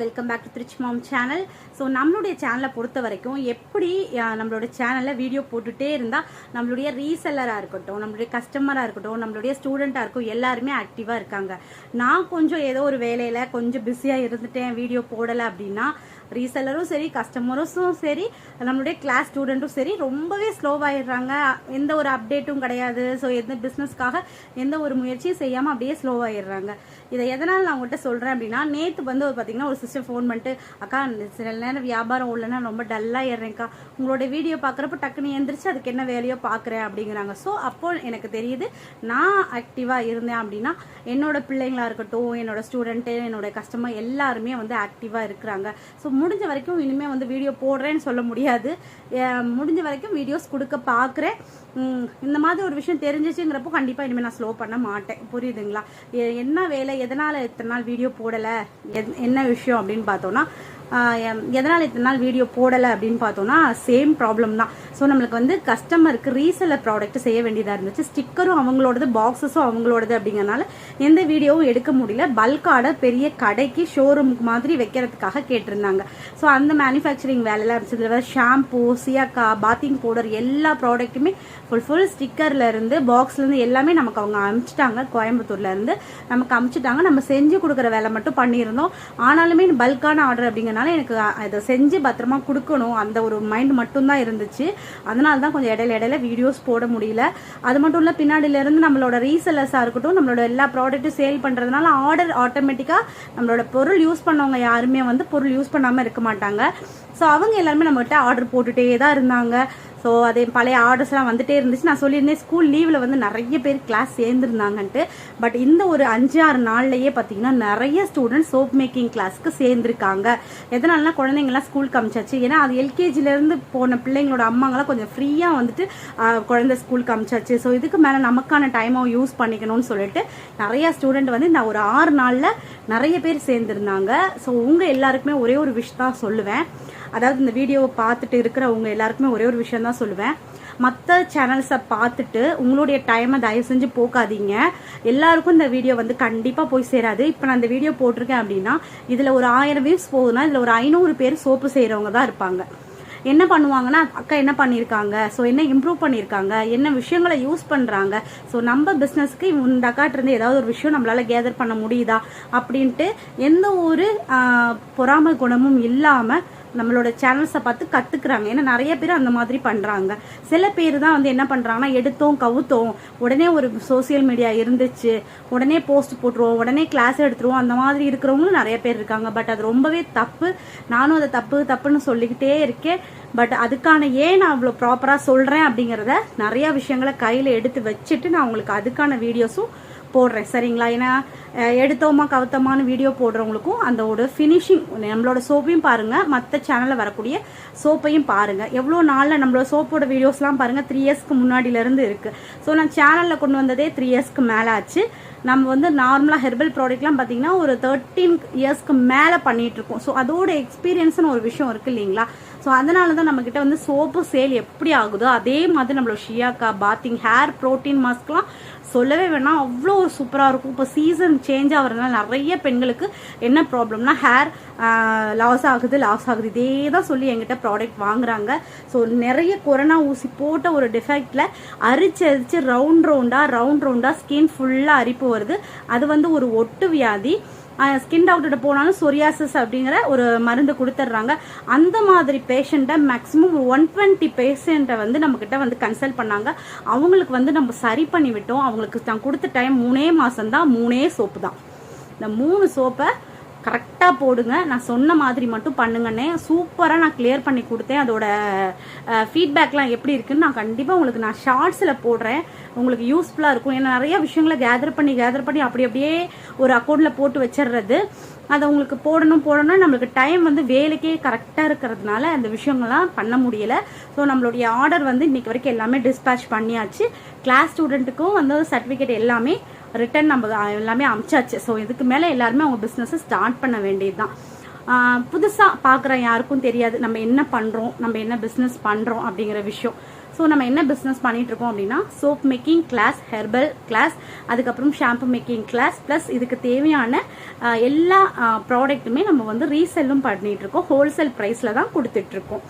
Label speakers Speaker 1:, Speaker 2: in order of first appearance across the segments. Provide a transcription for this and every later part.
Speaker 1: Welcome back to Trichy mom channel so நம்மளுடைய சேனலை பொறுத்த வரைக்கும் எப்படி நம்மளோட சேனலில் வீடியோ போட்டுட்டே இருந்தால் நம்மளுடைய ரீசெல்லராக இருக்கட்டும் நம்மளுடைய கஸ்டமராக இருக்கட்டும் நம்மளுடைய ஸ்டூடெண்ட்டாக இருக்கும் எல்லாருமே ஆக்டிவாக இருக்காங்க. நான் கொஞ்சம் ஏதோ ஒரு வேலையில் கொஞ்சம் பிஸியாக இருந்துட்டேன் வீடியோ போடலை அப்படின்னா ரீசெல்லரும் சரி கஸ்டமர்ஸும் சரி நம்மளுடைய கிளாஸ் ஸ்டூடெண்ட்டும் சரி ரொம்பவே ஸ்லோவாயிடுறாங்க எந்த ஒரு அப்டேட்டும் கிடையாது. ஸோ எந்த பிஸ்னஸ்க்காக எந்த ஒரு முயற்சியும் செய்யாமல் அப்படியே ஸ்லோவாயிடுறாங்க இதை எதனால் நான் உங்கள்கிட்ட சொல்கிறேன் அப்படின்னா நேற்று வந்து ஒரு பார்த்தீங்கன்னா ஒரு சிஸ்டர் ஃபோன் பண்ணிட்டு அக்கா சில நேரம் வியாபாரம் இல்லைன்னா ரொம்ப டல்லாக ஏறுறேன்க்கா உங்களோட வீடியோ பார்க்குறப்ப டக்குன்னு எந்திரிச்சு அதுக்கு என்ன வேலையோ பார்க்குறேன் அப்படிங்கிறாங்க. ஸோ அப்போ எனக்கு தெரியுது நான் ஆக்டிவாக இருந்தேன் அப்படின்னா என்னோட பிள்ளைங்களாக இருக்கட்டும் என்னோட ஸ்டூடெண்ட்டு என்னோட கஸ்டமர் எல்லாருமே வந்து ஆக்டிவாக இருக்கிறாங்க. ஸோ முடிஞ்ச வரைக்கும் இனிமேல் வந்து வீடியோ போடுறேன்னு சொல்ல முடியாது. முடிஞ்ச வரைக்கும் வீடியோஸ் கொடுக்க பார்க்குறேன் இந்த மாதிரி ஒரு விஷயம் தெரிஞ்சிச்சுங்கிறப்போ கண்டிப்பாக இனிமேல் நான் ஸ்லோ பண்ண மாட்டேன். புரியுதுங்களா? என்ன வேலை? எதனால் இத்தனை நாள் வீடியோ போடலை? என்ன விஷயம் அப்படின்னு பார்த்தோன்னா எதனால் இத்தனை நாள் வீடியோ போடலை அப்படின்னு பார்த்தோன்னா சேம் ப்ராப்ளம் தான். ஸோ நம்மளுக்கு வந்து கஸ்டமருக்கு ரீசெல்லர் ப்ராடக்ட் செய்ய வேண்டியதாக இருந்துச்சு. ஸ்டிக்கரும் அவங்களோடது பாக்ஸஸும் அவங்களோடது அப்படிங்கறனால எந்த வீடியோவும் எடுக்க முடியல. பல்க் ஆர்டர் பெரிய கடைக்கு ஷோரூமுக்கு மாதிரி வைக்கிறதுக்காக கேட்டிருந்தாங்க. ஸோ அந்த மேனுஃபேக்சரிங் வேலையெல்லாம் இருந்துச்சு. இதில் ஷாம்பூ சியாக்கா பாத்திங் பவுடர் எல்லா ப்ராடக்ட்டுமே ஃபுல் ஃபுல் ஸ்டிக்கர்லேருந்து இருந்து எல்லாமே நமக்கு அவங்க அமிச்சிட்டாங்க கோயம்புத்தூர்லேருந்து நமக்கு அமிச்சிட்டாங்க நம்ம செஞ்சு கொடுக்குற வேலை மட்டும் பண்ணியிருந்தோம். ஆனாலுமே பல்கான ஆர்டர் அப்படிங்கிற அதனால் எனக்கு அதை செஞ்சு பத்திரமா கொடுக்கணும். அந்த ஒரு மைண்ட் மட்டும்தான் இருந்துச்சு. அதனால தான் கொஞ்சம் இடையில இடையில வீடியோஸ் போட முடியல. அது மட்டும் இல்ல பின்னாடில இருந்து நம்மளோட ரீசெல்லர்ஸா இருக்கட்டும் நம்மளோட எல்லா ப்ராடக்ட்டும் சேல் பண்றதுனால ஆர்டர் ஆட்டோமேட்டிக்கா நம்மளோட பொருள் யூஸ் பண்ணவங்க யாருமே வந்து பொருள் யூஸ் பண்ணாம இருக்க மாட்டாங்க. ஸோ அவங்க எல்லாருமே நம்மகிட்ட ஆர்டர் போட்டுட்டே தான் இருந்தாங்க. ஸோ அதே பழைய ஆர்டர்ஸ்லாம் வந்துட்டே இருந்துச்சு. நான் சொல்லியிருந்தேன் ஸ்கூல் லீவில் வந்து நிறைய பேர் கிளாஸ் சேர்ந்துருந்தாங்கன்ட்டு. பட் இந்த ஒரு அஞ்சு ஆறு நாள்லையே பார்த்தீங்கன்னா நிறைய ஸ்டூடெண்ட்ஸ் சோப் மேக்கிங் கிளாஸ்க்கு சேர்ந்துருக்காங்க. எதனாலனா குழந்தைங்கலாம் ஸ்கூலுக்கு அமிச்சாச்சு. ஏன்னா அது எல்கேஜிலேருந்து போன பிள்ளைங்களோட அம்மாங்களாம் கொஞ்சம் ஃப்ரீயாக வந்துட்டு குழந்தை ஸ்கூலுக்கு அமிச்சாச்சு. ஸோ இதுக்கு மேலே நமக்கான டைமை யூஸ் பண்ணிக்கணும்னு சொல்லிட்டு நிறைய ஸ்டூடெண்ட் வந்து நான் ஒரு ஆறு நாளில் நிறைய பேர் சேர்ந்துருந்தாங்க. ஸோ உங்கள் எல்லாருக்குமே ஒரே ஒரு விஷ் தான் சொல்லுவேன். அதாவது இந்த வீடியோவை பார்த்துட்டு இருக்கிறவங்க எல்லாருக்குமே ஒரே ஒரு விஷயம் தான் சொல்லுவேன். மற்ற சேனல்ஸை பார்த்துட்டு உங்களுடைய டைமை தயவு செஞ்சு போக்காதீங்க. எல்லாருக்கும் இந்த வீடியோ வந்து கண்டிப்பாக போய் சேராது. இப்போ நான் இந்த வீடியோ போட்டிருக்கேன் அப்படின்னா இதில் ஒரு ஆயிரம் வியூஸ் போகுதுன்னா இதில் ஒரு ஐநூறு பேர் சோப்பு செய்கிறவங்க தான் இருப்பாங்க. என்ன பண்ணுவாங்கன்னா அக்கா என்ன பண்ணியிருக்காங்க? ஸோ என்ன இம்ப்ரூவ் பண்ணியிருக்காங்க? என்ன விஷயங்களை யூஸ் பண்ணுறாங்க ஸோ நம்ம பிஸ்னஸ்க்கு இந்த அக்காட்டிருந்து ஏதாவது ஒரு விஷயம் நம்மளால் கேதர் பண்ண முடியுதா? அப்படின்ட்டு எந்த ஒரு பொறாமை குணமும் இல்லாமல் நம்மளோட சேனல்ஸை பார்த்து கற்றுக்குறாங்க ஏன்னா நிறைய பேர் அந்த மாதிரி பண்ணுறாங்க சில பேர் தான் வந்து என்ன பண்ணுறாங்கன்னா எடுத்தோம் கவுத்தோம். உடனே ஒரு சோசியல் மீடியா இருந்துச்சு. உடனே போஸ்ட் போட்டுருவோம். உடனே கிளாஸ் எடுத்துருவோம். அந்த மாதிரி இருக்கிறவங்களும் நிறைய பேர் இருக்காங்க. பட் அது ரொம்பவே தப்பு. நானும் அதை தப்பு தப்புன்னு சொல்லிக்கிட்டே இருக்கேன். பட் அதுக்கான ஏன் நான் அவ்வளோ ப்ராப்பராக சொல்கிறேன் அப்படிங்கிறத நிறையா விஷயங்களை கையில் எடுத்து வச்சுட்டு நான் உங்களுக்கு அதுக்கான வீடியோஸும் போடுறேன். சரிங்களா? ஏன்னா எடுத்தோமா கவுத்தமான வீடியோ போடுறவங்களுக்கும் அந்த ஒரு ஃபினிஷிங் நம்மளோட சோப்பையும் பாருங்கள் மற்ற சேனலில் வரக்கூடிய சோப்பையும் பாருங்கள் எவ்வளோ நாளில் நம்மளோட சோப்போட வீடியோஸ்லாம் பாருங்கள் த்ரீ இயர்ஸ்க்கு முன்னாடியிலேருந்து இருந்து ஸோ நான் சேனலில் கொண்டு வந்ததே த்ரீ இயர்ஸ்க்கு மேலே ஆச்சு நம்ம வந்து நார்மலாக ஹெர்பல் ப்ராடக்ட்லாம் பார்த்தீங்கன்னா ஒரு தேர்ட்டீன் இயர்ஸ்க்கு மேலே பண்ணிகிட்ருக்கோம் இருக்கோம். ஸோ அதோட எக்ஸ்பீரியன்ஸ்னு ஒரு விஷயம் இருக்குது இல்லைங்களா? ஸோ அதனால தான் நம்மக்கிட்ட வந்து சோப்பு சேல் எப்படி ஆகுதோ அதே மாதிரி நம்மளோட ஷியாக்கா பாத்திங் ஹேர் ப்ரோட்டீன் மாஸ்க்லாம் சொல்லவே வேணாம். அவ்வளோ ஒரு சூப்பராக இருக்கும். இப்போ சீசன் சேஞ்ச் ஆகிறதுனால நிறைய பெண்களுக்கு என்ன ப்ராப்ளம்னா ஹேர் லாஸ் ஆகுது லாஸ் ஆகுது. இதே தான் சொல்லி எங்கிட்ட ப்ராடக்ட் வாங்குறாங்க. ஸோ நிறைய கொரோனா ஊசி போட்ட ஒரு டிஃபெக்டில் அரிச்சு அரிச்சு ரவுண்ட் ரவுண்டாக ரவுண்ட் ரவுண்டாக ஸ்கின் ஃபுல்லாக அரிப்பு வருது. அது வந்து ஒரு ஒட்டு வியாதி. ஸ்கின் டாக்டர்கிட்ட போனாலும் சொரியாசிஸ் அப்படிங்கிற ஒரு மருந்து கொடுத்துட்றாங்க. அந்த மாதிரி பேஷண்ட்டை மேக்ஸிமம் ஒன் டுவெண்ட்டி பேஷண்ட்டை வந்து நம்மக்கிட்ட வந்து கன்சல்ட் பண்ணாங்க. அவங்களுக்கு வந்து நம்ம சரி பண்ணி விட்டோம் அவங்களுக்கு நான் கொடுத்த டைம் மூணே மாதம் தான் மூணே சோப்பு தான். இந்த மூணு சோப்பை கரெக்டாக போடுங்க. நான் சொன்ன மாதிரி மட்டும் பண்ணுங்கன்னே சூப்பராக நான் கிளியர் பண்ணி கொடுத்தேன். அதோட ஃபீட்பேக்லாம் எப்படி இருக்குன்னு நான் கண்டிப்பாக உங்களுக்கு நான் ஷார்ட்ஸில் போடுறேன். உங்களுக்கு யூஸ்ஃபுல்லாக இருக்கும். ஏன்னா நிறைய விஷயங்களை கேதர் பண்ணி கேதர் பண்ணி அப்படி அப்படியே ஒரு அக்கௌண்ட்டில் போட்டு வச்சிடுறது அதை உங்களுக்கு போடணும் போடணும் நம்மளுக்கு டைம் வந்து வேலைக்கே கரெக்டாக இருக்கிறதுனால அந்த விஷயங்கள்லாம் பண்ண முடியலை. ஸோ நம்மளுடைய ஆர்டர் வந்து இன்னைக்கு வரைக்கும் எல்லாமே டிஸ்பேச் பண்ணியாச்சு. கிளாஸ் ஸ்டூடெண்ட்டுக்கும் வந்து சர்டிஃபிகேட் எல்லாமே ரிட்டர்ன் நம்ம எல்லாமே அமிச்சாச்சு. ஸோ இதுக்கு மேலே எல்லாருமே அவங்க பிஸ்னஸை ஸ்டார்ட் பண்ண வேண்டியது தான் புதுசாக பார்க்குற யாருக்கும் தெரியாது. நம்ம என்ன பண்ணுறோம் நம்ம என்ன பிஸ்னஸ் பண்ணுறோம் அப்படிங்கிற விஷயம். ஸோ நம்ம என்ன பிஸ்னஸ் பண்ணிட்டு இருக்கோம் அப்படின்னா soap making class herbal class அதுக்கப்புறம் ஷாம்பு மேக்கிங் கிளாஸ் ப்ளஸ் இதுக்கு தேவையான எல்லா ப்ராடக்ட்டுமே நம்ம வந்து ரீசெல்லும் பண்ணிட்டு இருக்கோம் ஹோல்சேல் ப்ரைஸில் தான் கொடுத்துட்டு இருக்கோம்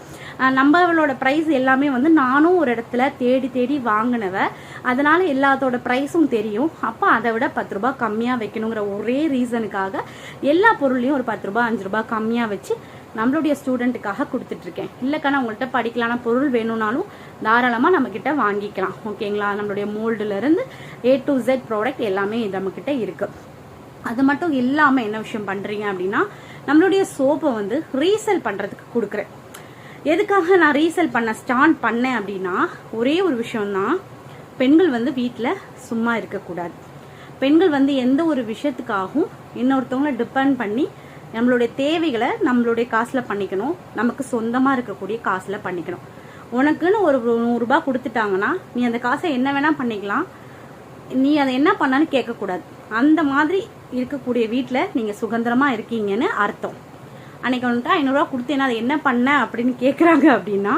Speaker 1: நம்மளோட ப்ரைஸ் எல்லாமே வந்து நானும் ஒரு இடத்துல தேடி தேடி வாங்கினவ அதனால எல்லாத்தோட ப்ரைஸும் தெரியும். அப்போ அதை விட பத்து ரூபாய் கம்மியாக வைக்கணுங்கிற ஒரே ரீசனுக்காக எல்லா பொருளையும் ஒரு பத்து ரூபாய் அஞ்சு ரூபாய் கம்மியாக வச்சு நம்மளுடைய ஸ்டூடெண்ட்டுக்காக கொடுத்துட்ருக்கேன். இல்லைக்கா உங்கள்கிட்ட படிக்கலான பொருள் வேணும்னாலும் தாராளமாக நம்மக்கிட்ட வாங்கிக்கலாம். ஓகேங்களா? நம்மளுடைய மோல்டுலேருந்து ஏ டு ஜெட் ப்ராடக்ட் எல்லாமே நம்மக்கிட்ட இருக்குது அது மட்டும் இல்லாமல் என்ன விஷயம் பண்ணுறீங்க அப்படின்னா நம்மளுடைய சோப்பை வந்து ரீசேல் பண்ணுறதுக்கு கொடுக்குறேன். எதுக்காக நான் ரீசேல் பண்ண ஸ்டார்ட் பண்ணேன் அப்படின்னா ஒரே ஒரு விஷயம்தான் பெண்கள் வந்து வீட்டில் சும்மா இருக்கக்கூடாது. பெண்கள் வந்து எந்த ஒரு விஷயத்துக்காகவும் இன்னொருத்தவங்கள டிபெண்ட் பண்ணி நம்மளுடைய தேவைகளை நம்மளுடைய காசில் பண்ணிக்கணும். நமக்கு சொந்தமாக இருக்கக்கூடிய காசில் பண்ணிக்கணும். உனக்குன்னு ஒரு நூறுரூபா கொடுத்துட்டாங்கன்னா நீ அந்த காசை என்ன வேணால் பண்ணிக்கலாம். நீ அதை என்ன பண்ணான்னு கேட்கக்கூடாது. அந்த மாதிரி இருக்கக்கூடிய வீட்டில் நீங்கள் சுதந்திரமாக இருக்கீங்கன்னு அர்த்தம். அன்னைக்கு வந்துட்டு ஐநூறுரூவா கொடுத்தேன்னா அதை என்ன பண்ண அப்படின்னு கேட்குறாங்க அப்படின்னா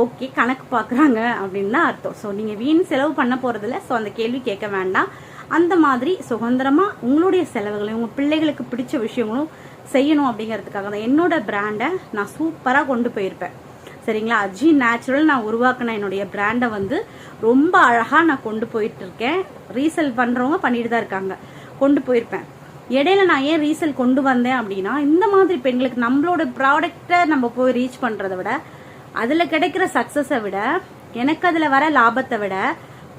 Speaker 1: ஓகே கணக்கு பார்க்குறாங்க அப்படின்னு தான் அர்த்தம். ஸோ நீங்கள் வீண் செலவு பண்ண போகிறதில்ல ஸோ அந்த கேள்வி கேட்க வேண்டாம். அந்த மாதிரி சுதந்திரமாக உங்களுடைய செலவுகளையும் உங்கள் பிள்ளைகளுக்கு பிடிச்ச விஷயங்களும் செய்யணும் அப்படிங்கிறதுக்காக தான். என்னோட பிராண்டை நான் சூப்பராக கொண்டு போயிருப்பேன். சரிங்களா? அஜி நேச்சுரல் நான் உருவாக்கின என்னுடைய பிராண்டை வந்து ரொம்ப அழகாக நான் கொண்டு போயிட்டு இருக்கேன். ரீசேல் பண்ணுறவங்க பண்ணிட்டு தான் இருக்காங்க. கொண்டு போயிருப்பேன். இடையில நான் ஏன் ரீசேல் கொண்டு வந்தேன் அப்படின்னா இந்த மாதிரி பெண்களுக்கு நம்மளோட ப்ராடக்டை நம்ம போய் ரீச் பண்ணுறதை விட அதில் கிடைக்கிற சக்ஸஸை விட எனக்கு அதில் வர லாபத்தை விட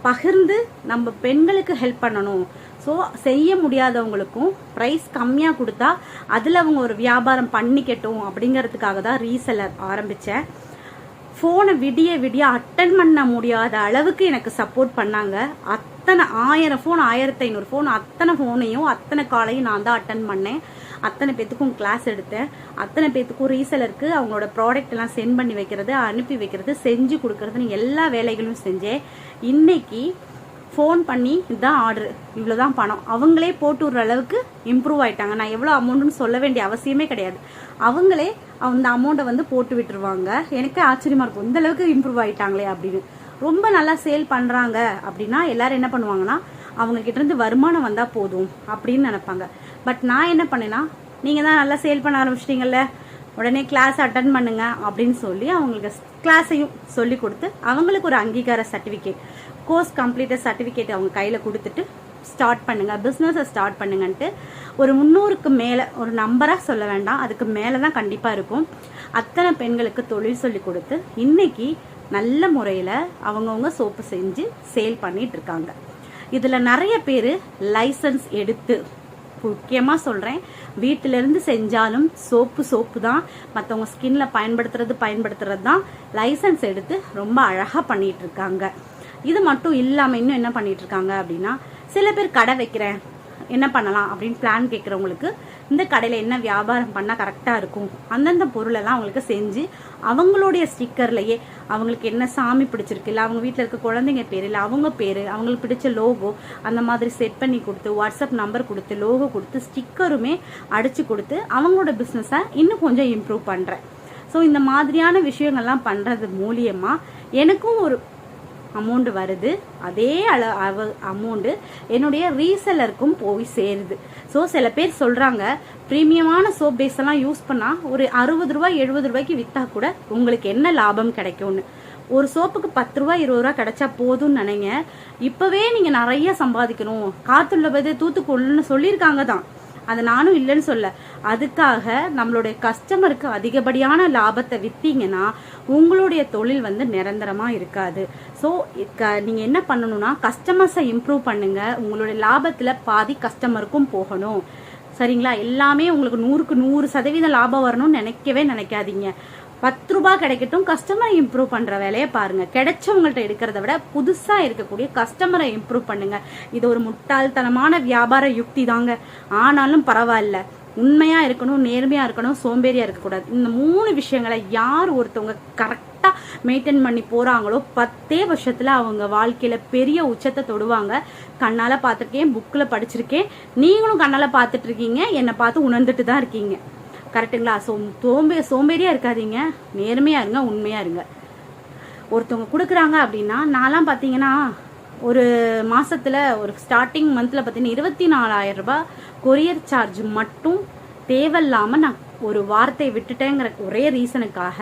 Speaker 1: பகிர்ந்து நம்ம பெண்களுக்கு ஹெல்ப் பண்ணணும். ஸோ செய்ய முடியாதவங்களுக்கும் ப்ரைஸ் கம்மியாக கொடுத்தா அதில் அவங்க ஒரு வியாபாரம் பண்ணிக்கட்டும் அப்படிங்கிறதுக்காக தான் ரீசெல்லர் ஆரம்பித்தேன் ஃபோனை விடிய விடிய அட்டன் பண்ண முடியாத அளவுக்கு எனக்கு சப்போர்ட் பண்ணாங்க. அத்தனை ஆயிரம் ஃபோன் ஆயிரத்தி ஐநூறு ஃபோன் அத்தனை ஃபோனையும் அத்தனை காலையும் நான் தான் அட்டன் பண்ணேன். அத்தனை பேத்துக்கும் கிளாஸ் எடுத்தேன். அத்தனை பேத்துக்கும் ரீசெலருக்கு அவங்களோட ப்ராடக்ட் எல்லாம் சென்ட் பண்ணி வைக்கிறது அனுப்பி வைக்கிறது செஞ்சு கொடுக்கறதுன்னு எல்லா வேலைகளும் செஞ்சேன். இன்னைக்கு ஃபோன் பண்ணி இதுதான் ஆர்டர் இவ்வளோதான் பணம். அவங்களே போட்டு விடுற அளவுக்கு இம்ப்ரூவ் ஆகிட்டாங்க நான் எவ்வளோ அமௌண்ட்டுன்னு சொல்ல வேண்டிய அவசியமே கிடையாது. அவங்களே அந்த அமௌண்ட்டை வந்து போட்டு விட்டுருவாங்க. எனக்கு ஆச்சரியமா இருக்கும். இந்த அளவுக்கு இம்ப்ரூவ் ஆகிட்டாங்களே அப்படின்னு. ரொம்ப நல்லா சேல் பண்ணுறாங்க அப்படின்னா எல்லாரும் என்ன பண்ணுவாங்கன்னா அவங்க வருமானம் வந்தால் போதும் அப்படின்னு நினைப்பாங்க. பட் நான் என்ன பண்ணேன்னா நீங்கள் தான் நல்லா சேல் பண்ண ஆரம்பிச்சிட்டிங்கல்ல. உடனே கிளாஸ் அட்டன் பண்ணுங்க அப்படின்னு சொல்லி அவங்களுக்கு கிளாஸையும் சொல்லி கொடுத்து அவங்களுக்கு ஒரு அங்கீகார சர்டிஃபிகேட் கோர்ஸ் கம்ப்ளீட்டட் சர்டிஃபிகேட் அவங்க கையில் கொடுத்துட்டு ஸ்டார்ட் பண்ணுங்க. பிஸ்னஸை ஸ்டார்ட் பண்ணுங்கன்ட்டு ஒரு முந்நூறுக்கு மேலே ஒரு நம்பராக சொல்ல வேண்டாம். அதுக்கு மேலே தான் கண்டிப்பாக இருக்கும். அத்தனை பெண்களுக்கு தொழில் சொல்லி கொடுத்து இன்னைக்கு நல்ல முறையில் அவங்கவுங்க சோப்பு செஞ்சு சேல் பண்ணிட்டு இருக்காங்க. இதில் நிறைய பேர் லைசன்ஸ் எடுத்து முக்கியமாக சொல்கிறேன் வீட்டிலேருந்து செஞ்சாலும் சோப்பு சோப்பு தான். மற்றவங்க ஸ்கின்ல பயன்படுத்துறது பயன்படுத்துறது தான். லைசன்ஸ் எடுத்து ரொம்ப அழகாக பண்ணிட்டு இருக்காங்க. இது மட்டும் இல்லாமல் இன்னும் என்ன பண்ணிட்டு இருக்காங்க அப்படின்னா சில பேர் கடை வைக்கிறேன். என்ன பண்ணலாம் அப்படின்னு பிளான் கேட்குறவங்களுக்கு இந்த கடையில் என்ன வியாபாரம் பண்ணால் கரெக்டாக இருக்கும்? அந்தந்த பொருளெல்லாம் அவங்களுக்கு செஞ்சு அவங்களுடைய ஸ்டிக்கர்லையே அவங்களுக்கு என்ன சாமி பிடிச்சிருக்கு இல்லை அவங்க வீட்டில் இருக்க குழந்தைங்க பேர் இல்லை அவங்க பேர் அவங்களுக்கு பிடிச்ச லோகோ அந்த மாதிரி செட் பண்ணி கொடுத்து வாட்ஸ்அப் நம்பர் கொடுத்து லோகோ கொடுத்து ஸ்டிக்கருமே அடித்து கொடுத்து அவங்களோட பிஸ்னஸை இன்னும் கொஞ்சம் இம்ப்ரூவ் பண்ணுறேன் ஸோ இந்த மாதிரியான விஷயங்கள்லாம் பண்ணுறது மூலியமாக எனக்கும் ஒரு அமௌண்ட் வருது அதே அள அவ அமௌண்ட்டு என்னுடைய ரீசெலருக்கும் போய் சேருது. ஸோ சில பேர் சொல்கிறாங்க ப்ரீமியமான சோப் பேஸ் எல்லாம் யூஸ் பண்ணால் ஒரு அறுபது ரூபாய் எழுபது ரூபாய்க்கு விற்றா கூட உங்களுக்கு என்ன லாபம் கிடைக்கும்னு. ஒரு சோப்புக்கு பத்து ரூபா இருபது ரூபா கிடைச்சா போதும்னு நினைங்க. இப்போவே நீங்கள் நிறைய சம்பாதிக்கணும். காத்துள்ள பது தூத்துக்குள்ளுன்னு சொல்லியிருக்காங்க தான். அது நானும் இல்லைன்னு சொல்ல. அதுக்காக நம்மளுடைய கஸ்டமருக்கு அதிகப்படியான லாபத்தை விற்றீங்கன்னா உங்களுடைய தொழில் வந்து நிரந்தரமாக இருக்காது. ஸோ நீங்கள் என்ன பண்ணணும்னா கஸ்டமர்ஸை இம்ப்ரூவ் பண்ணுங்கள் உங்களுடைய லாபத்தில் பாதி கஸ்டமருக்கும் போகணும். சரிங்களா? எல்லாமே உங்களுக்கு நூறுக்கு நூறு சதவீதம் லாபம் வரணும்னு நினைக்கவே நினைக்காதீங்க. பத்து ரூபாய் கிடைக்கட்டும் கஸ்டமரை இம்ப்ரூவ் பண்ற வேலையை பாருங்க. கிடைச்சவங்கள்ட்ட எடுக்கிறத விட புதுசா இருக்கக்கூடிய கஸ்டமரை இம்ப்ரூவ் பண்ணுங்க. இது ஒரு முட்டாள்தனமான வியாபார யுக்தி தாங்க. ஆனாலும் பரவாயில்ல. உண்மையா இருக்கணும் நேர்மையா இருக்கணும் சோம்பேறியா இருக்கக்கூடாது. இந்த மூணு விஷயங்களை யார் ஒருத்தவங்க கரெக்டா மெயின்டைன் பண்ணி போறாங்களோ பத்தே வருஷத்துல அவங்க வாழ்க்கையில பெரிய உச்சத்தை தொடுவாங்க. கண்ணால பார்த்துருக்கேன் புக்ல படிச்சிருக்கேன். நீங்களும் கண்ணால பார்த்துட்டு இருக்கீங்க என்னை பார்த்து உணர்ந்துட்டு தான் இருக்கீங்க. கரெக்டுங்களா? சோ சோம்பே சோம்பேறியா இருக்காதீங்க. நேர்மையா இருங்க உண்மையா இருங்க. ஒருத்தவங்க கொடுக்குறாங்க அப்படின்னா நான்லாம் பார்த்தீங்கன்னா ஒரு மாசத்துல ஒரு ஸ்டார்டிங் மந்த்ல பார்த்தீங்கன்னா இருபத்தி நாலாயிரம் ரூபாய் கொரியர் சார்ஜ் மட்டும் தேவையில்லாம நான் ஒரு வார்த்தை விட்டுட்டேங்கிற ஒரே ரீசனுக்காக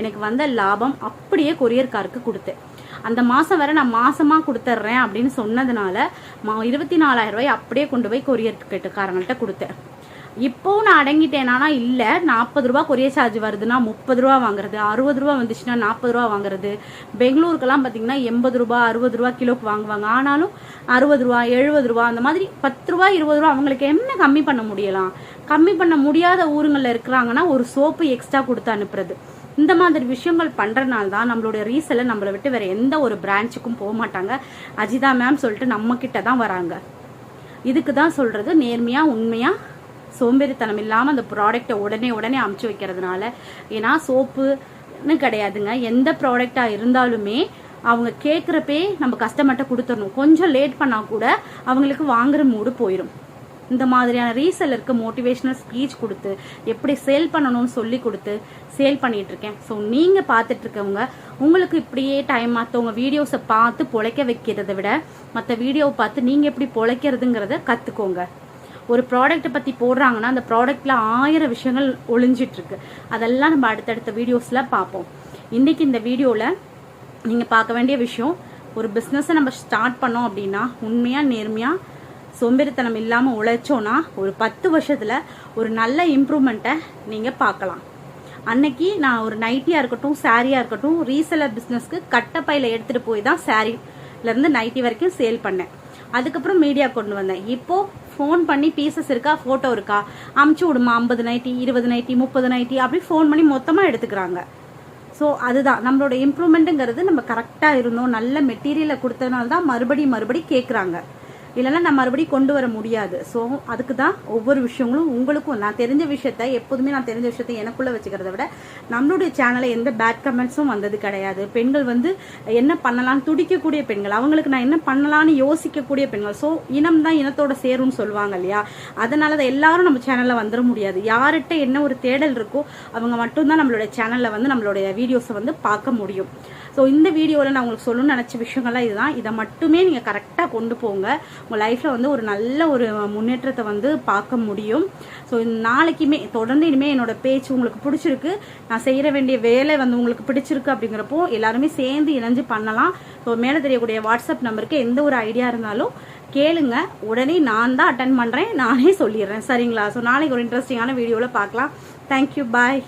Speaker 1: எனக்கு வந்த லாபம் அப்படியே கொரியர்காருக்கு கொடுத்தேன். அந்த மாசம் வரை நான் மாசமா கொடுத்துட்றேன் அப்படின்னு சொன்னதுனால மா இருபத்தி நாலாயிரம் ரூபாய் அப்படியே கொண்டு போய் கொரியர் கேட்டுக்காரங்கள்ட்ட கொடுத்தேன். இப்போவும் நான் அடங்கிட்டேனா. இல்லை. நாற்பது ரூபா கொரியர் சார்ஜ் வருதுன்னா முப்பது ரூபா வாங்குறது. அறுபது ரூபா வந்துச்சுன்னா நாற்பது ரூபா வாங்குறது. பெங்களூருக்கெல்லாம் பார்த்தீங்கன்னா எண்பது ரூபா அறுபது ரூபா கிலோக்கு வாங்குவாங்க. ஆனாலும் அறுபது ரூபா எழுபது ரூபா அந்த மாதிரி பத்து ரூபா இருபது ரூபா அவங்களுக்கு என்ன கம்மி பண்ண முடியலாம்? கம்மி பண்ண முடியாத ஊருங்களில் இருக்கிறாங்கன்னா ஒரு சோப்பு எக்ஸ்ட்ரா கொடுத்து அனுப்புறது. இந்த மாதிரி விஷயங்கள் பண்ணுறதுனால தான் நம்மளுடைய ரீசெல்ல நம்மளை விட்டு வேற எந்த ஒரு பிரான்ச்சுக்கும் போக மாட்டாங்க. அஜிதா மேம் சொல்லிட்டு நம்ம கிட்ட தான் வராங்க. இதுக்கு தான் சொல்றது நேர்மையா உண்மையா சோம்பேறித்தனம் இல்லாமல் அந்த ப்ராடக்டை உடனே உடனே அமுச்சு வைக்கிறதுனால ஏன்னா சோப்புன்னு கிடையாதுங்க. எந்த ப்ராடக்டாக இருந்தாலுமே அவங்க கேட்குறப்பே நம்ம கஸ்டமர்கிட்ட கொடுத்துடணும். கொஞ்சம் லேட் பண்ணால் கூட அவங்களுக்கு வாங்குற மூடு போயிடும் இந்த மாதிரியான ரீசெல்லருக்கு மோட்டிவேஷனல் ஸ்பீச் கொடுத்து எப்படி சேல் பண்ணணும்னு சொல்லி கொடுத்து சேல் பண்ணிட்டு இருக்கேன். ஸோ நீங்க பார்த்துட்டு இருக்கவங்க உங்களுக்கு இப்படியே டைம் மற்றவங்க வீடியோஸை பார்த்து பொழைக்க வைக்கிறத விட மற்ற வீடியோவை பார்த்து நீங்க எப்படி பொழைக்கிறதுங்கிறத கத்துக்கோங்க. ஒரு ப்ராடக்ட்டை பற்றி போடுறாங்கன்னா அந்த ப்ராடக்டில் ஆயிரம் விஷயங்கள் ஒளிஞ்சிட்ருக்கு. அதெல்லாம் நம்ம அடுத்தடுத்த வீடியோஸில் பார்ப்போம். இன்றைக்கி இந்த வீடியோவில் நீங்கள் பார்க்க வேண்டிய விஷயம் ஒரு பிஸ்னஸை நம்ம ஸ்டார்ட் பண்ணோம் அப்படின்னா உண்மையாக நேர்மையாக சோம்பேறித்தனம் இல்லாமல் உழைச்சோன்னா ஒரு பத்து வருஷத்தில் ஒரு நல்ல இம்ப்ரூவ்மெண்ட்டை நீங்கள் பார்க்கலாம். அன்னைக்கு நான் ஒரு நைட்டியாக இருக்கட்டும் சாரியாக இருக்கட்டும் ரீசெலர் பிஸ்னஸ்க்கு கட்டப்பையில் எடுத்துகிட்டு போய் தான் சாரிலேருந்து நைட்டி வரைக்கும் சேல் பண்ணேன். அதுக்கப்புறம் மீடியா கொண்டு வந்தேன். இப்போது ஃபோன் பண்ணி பீசஸ் இருக்கா ஃபோட்டோ இருக்கா? அமுச்சு விடுமா ஐம்பது நைட்டி இருபது நைட்டி முப்பது நைட்டி அப்படி ஃபோன் பண்ணி மொத்தமாக எடுத்துக்கிறாங்க. ஸோ அதுதான். நம்மளோட இம்ப்ரூவ்மெண்ட்டுங்கிறது நம்ம கரெக்டாக இருந்தோம் நல்ல மெட்டீரியலை கொடுத்ததுனால தான் மறுபடி மறுபடி கேட்குறாங்க இல்லைன்னா நான் மறுபடியும் கொண்டு வர முடியாது. ஸோ அதுக்கு தான் ஒவ்வொரு விஷயங்களும் உங்களுக்கும் நான் தெரிஞ்ச விஷயத்த எப்போதுமே நான் தெரிஞ்ச விஷயத்த எனக்குள்ளே வச்சுக்கிறத விட நம்மளுடைய சேனலில் எந்த பேட் கமெண்ட்ஸும் வந்தது கிடையாது. பெண்கள் வந்து என்ன பண்ணலாம்னு துடிக்கக்கூடிய பெண்கள் அவங்களுக்கு நான் என்ன பண்ணலாம்னு யோசிக்கக்கூடிய பெண்கள். ஸோ இனம் தான் இனத்தோட சேரும்னு சொல்லுவாங்க இல்லையா? அதனால தான் எல்லாரும் நம்ம சேனலில் வந்துட முடியாது. யார்கிட்ட என்ன ஒரு தேடல் இருக்கோ அவங்க மட்டும்தான் நம்மளுடைய சேனலில் வந்து நம்மளுடைய வீடியோஸை வந்து பார்க்க முடியும். ஸோ இந்த வீடியோவில் நான் உங்களுக்கு சொல்லணும்னு நினச்ச விஷயங்கள்லாம் இதுதான். இதை மட்டுமே நீங்கள் கரெக்டாக கொண்டு போங்க. உங்கள் லைஃப்பில் வந்து ஒரு நல்ல ஒரு முன்னேற்றத்தை வந்து பார்க்க முடியும். ஸோ நாளைக்குமே தொடர்ந்து இனிமேல் என்னோட பேச்சு உங்களுக்கு பிடிச்சிருக்கு. நான் செய்கிற வேண்டிய வேலை வந்து உங்களுக்கு பிடிச்சிருக்கு அப்படிங்கிறப்போ எல்லாருமே சேர்ந்து இணைஞ்சு பண்ணலாம். ஸோ மேலே தெரியக்கூடிய வாட்ஸ்அப் நம்பருக்கு எந்த ஒரு ஐடியா இருந்தாலும் கேளுங்க. உடனே நான் தான் அட்டன் பண்ணுறேன் நானே சொல்லிடுறேன். சரிங்களா? ஸோ நாளைக்கு ஒரு இன்ட்ரெஸ்டிங்கான வீடியோவில் பார்க்கலாம். Thank you bye